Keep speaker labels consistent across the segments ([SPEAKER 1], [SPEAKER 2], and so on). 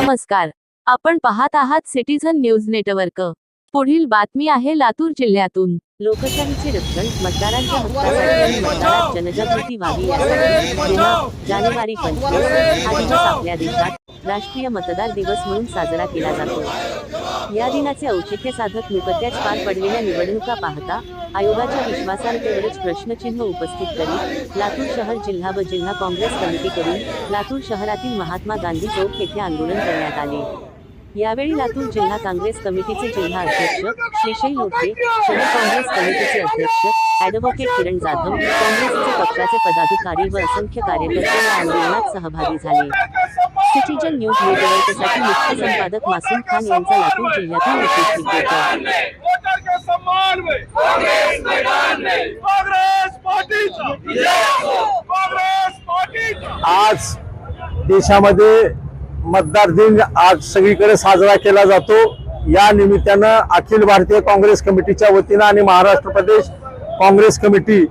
[SPEAKER 1] नमस्कार. आपण पाहत आहात सिटीझन न्यूज नेटवर्क. पुढील बातमी आहे लातूर जिल्ह्यातून. लोकशाहीचे रक्षण मतदारांच्या हक्कासाठी मतदारात जनजागृती व्हावी यासाठी जानेवारी पंचवीस हा दिवस आपल्या देशात राष्ट्रीय मतदार दिवस म्हणून साजरा केला जातो. या दिनाचे औचित्य साधक नुकत्याच पार पडलेल्या निवडणुका पाहता आयोगाच्या विश्वासार्हतेवरच प्रश्नचिन्ह उपस्थित करीत लातूर शहर जिल्हा व जिल्हा काँग्रेस कमिटीकडून लातूर शहरातील महात्मा गांधी चौक येथे आंदोलन करण्यात आले. यावेळी लातूर जिल्हा काँग्रेस कमिटीचे जिल्हा अध्यक्ष श्रीशैल लोटे शहर काँग्रेस कमिटीचे अध्यक्ष ॲडव्होकेट किरण जाधव काँग्रेसचे पक्षाचे पदाधिकारी व असंख्य कार्यकर्ते या आंदोलनात सहभागी झाले. सिटीजन न्यूज नेटवर्कसाठी मुख्य संपादक मासूम खान यांचा लातूर जिल्ह्यातील विशेष रिपोर्ट
[SPEAKER 2] वोटर के सम्मान में कांग्रेस मैदान में कांग्रेस पार्टी कांग्रेस पार्टी
[SPEAKER 3] आज देशामध्ये मतदार दिन आज सगळीकडे साजरा केला जातो. या निमित्तानं अखिल भारतीय काँग्रेस कमिटीच्या वतीनं आणि महाराष्ट्र प्रदेश काँग्रेस कमिटी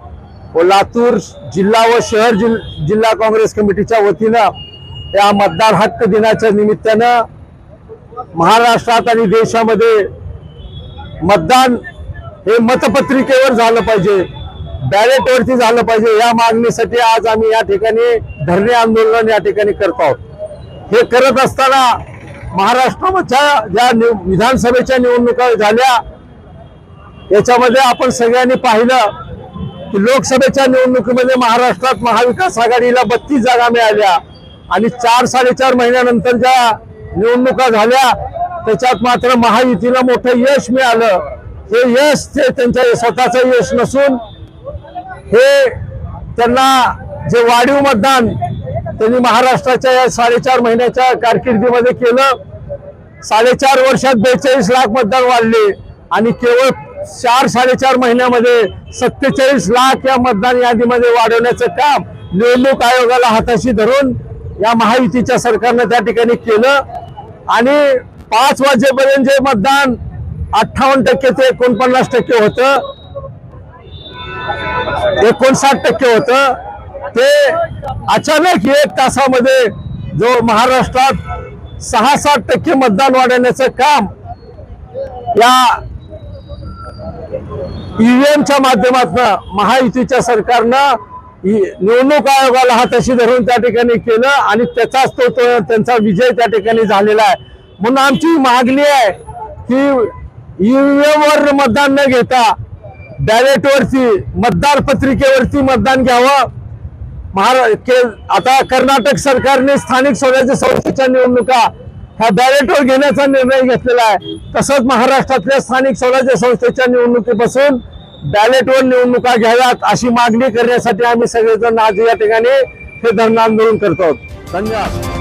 [SPEAKER 3] व लातूर जिल्हा व शहर जिल जिल्हा काँग्रेस कमिटीच्या वतीनं या मतदार हक्क दिनाच्या निमित्तानं महाराष्ट्रात आणि देशामध्ये मतदान हे मतपत्रिकेवर झालं पाहिजे. बॅलेटवरती झालं पाहिजे. या मागणीसाठी आज आम्ही या ठिकाणी धरणे आंदोलन या ठिकाणी करत आहोत. हे करत असताना महाराष्ट्राच्या ज्या निव- विधानसभेच्या निवडणुका झाल्या याच्यामध्ये आपण सगळ्यांनी पाहिलं की लोकसभेच्या निवडणुकीमध्ये महाराष्ट्रात महाविकास आघाडीला बत्तीस जागा मिळाल्या. आणि चार साडेचार महिन्यानंतर ज्या निवडणुका झाल्या त्याच्यात मात्र महायुतीला मोठं यश मिळालं. हे यश ते त्यांच्या स्वतःचं यश नसून हे त्यांना जे वाढीव मतदान त्यांनी महाराष्ट्राच्या या साडेचार महिन्याच्या कारकिर्दीमध्ये केलं. साडेचार वर्षात बेचाळीस लाख मतदान वाढले आणि केवळ चार साडेचार महिन्यामध्ये सत्तेचाळीस लाख या मतदान यादीमध्ये वाढवण्याचं काम निवडणूक आयोगाला हाताशी धरून या महायुतीच्या सरकारनं त्या ठिकाणी केलं. आणि पाच वाजेपर्यंत जे मतदान अठ्ठावन्न टक्के ते एकोणपन्नास टक्के होतं. एकोणसाठ टक्के होतं. ते अचानक एक तासामध्ये जो महाराष्ट्रात सहा सात टक्के मतदान वाढवण्याचं काम या ईव्हीएमच्या माध्यमातून महायुतीच्या सरकारनं निवडणूक आयोगाला हाताशी धरून त्या ठिकाणी केलं आणि त्याचाच तो त्यांचा विजय त्या ठिकाणी झालेला आहे. म्हणून आमची मागणी आहे की ईव्हीएम वर मतदान न घेता बॅलेटवरती मतदार पत्रिकेवरती मतदान घ्यावं. महारा के आता कर्नाटक सरकारने स्थानिक स्वराज्य संस्थेच्या निवडणुका ह्या बॅलेटवर घेण्याचा निर्णय घेतलेला आहे. तसंच महाराष्ट्रातल्या स्थानिक स्वराज्य संस्थेच्या निवडणुकीपासून बॅलेटवर निवडणुका घ्याव्यात अशी मागणी करण्यासाठी आम्ही सगळेजण आज या ठिकाणी हे धरणं आंदोलन करतो आहोत. धन्यवाद.